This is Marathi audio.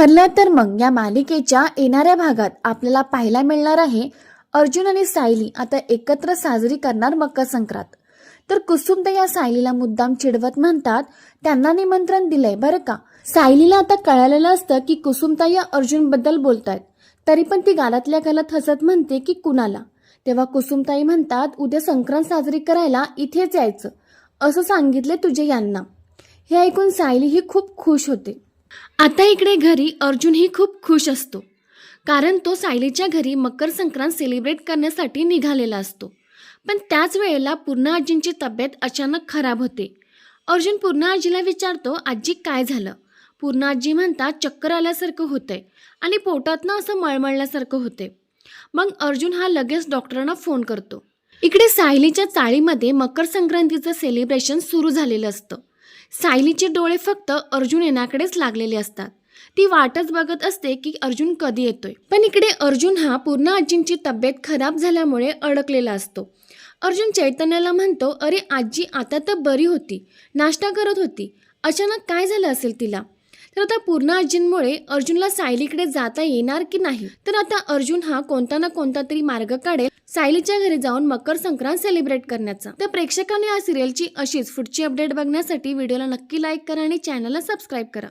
ठरलं तर मग या मालिकेच्या येणाऱ्या भागात आपल्याला पाहायला मिळणार आहे अर्जुन आणि सायली आता एकत्र साजरी करणार मकर संक्रांत तर कुसुमता या सायलीला मुद्दाम चिडवत म्हणतात त्यांना निमंत्रण दिलंय बरं का? सायलीला आता कळालेलं असतं की कुसुमता या अर्जुनबद्दल बोलतायत. तरी पण ती गालातल्या गालात हसत म्हणते की कुणाला? तेव्हा कुसुमताई म्हणतात उद्या संक्रांत साजरी करायला इथेच यायचं. असं सांगितले तुझे यांना. हे ऐकून सायली ही खूप खुश होते. आता इकडे घरी अर्जुनही खूप खुश असतो. कारण तो सायलीच्या घरी मकर संक्रांत सेलिब्रेट करण्यासाठी निघालेला असतो. पण त्याच वेळेला पूर्णा आजींची तब्येत अचानक खराब होते. अर्जुन पूर्णा आजीला विचारतो आजी काय झालं? पूर्णा आजी म्हणतात चक्कर आल्यासारखं होतंय आणि पोटातनं असं मळमळल्यासारखं होते मग अर्जुन हा लगेच डॉक्टरांना फोन करतो. इकडे सायलीच्या चाळीमध्ये मकर संक्रांतीचं सेलिब्रेशन सुरू झालेलं असतं. सायलीचे डोळे फक्त अर्जुन येण्याकडेच लागलेले असतात. ती वाटच बघत असते की अर्जुन कधी येतोय. पण इकडे अर्जुन हा पूर्ण आजींची तब्येत खराब झाल्यामुळे अडकलेला असतो. अर्जुन चैतन्याला म्हणतो अरे आजी आता तर बरी होती. नाश्ता करत होती. अचानक काय झालं असेल तिला? तर आता पूर्ण आजींमुळे अर्जुनला सायलीकडे जाता येणार की नाही? तर आता अर्जुन हा कोणता ना कोणता तरी मार्ग काढेल. सायलीच्या घरी जाऊन मकर संक्रांत सेलिब्रेट करण्याचा. तर प्रेक्षकांनी या सिरियलची अशीच पुढची अपडेट बघण्यासाठी व्हिडिओला नक्की लाईक करा आणि चॅनलला सबस्क्राईब करा.